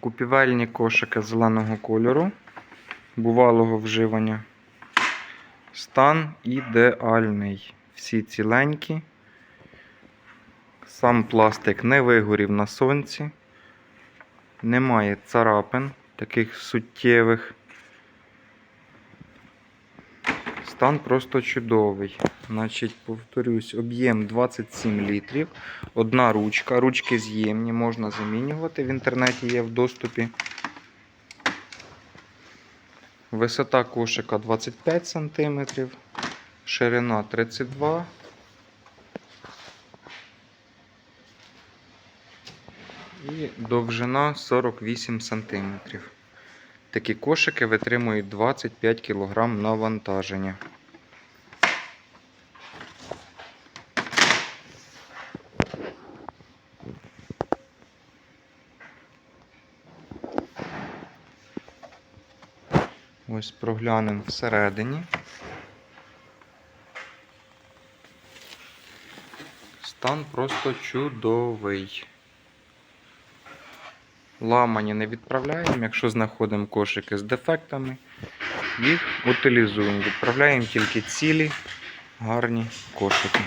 Купівельні кошики зеленого кольору, бувалого вживання. Стан ідеальний. Всі ціленькі. Сам пластик не вигорів на сонці. Немає царапин таких суттєвих. Стан просто чудовий. Значить, повторюсь, об'єм 27 літрів. Одна ручка. Ручки з'ємні, можна замінювати. В інтернеті є в доступі. Висота кошика 25 см, ширина 32 і довжина 48 см. Такі кошики витримують 25 кг навантаження. Ось проглянемо всередині. Стан просто чудовий. Ламані не відправляємо, якщо знаходимо кошики з дефектами, їх утилізуємо. Відправляємо тільки цілі гарні кошики.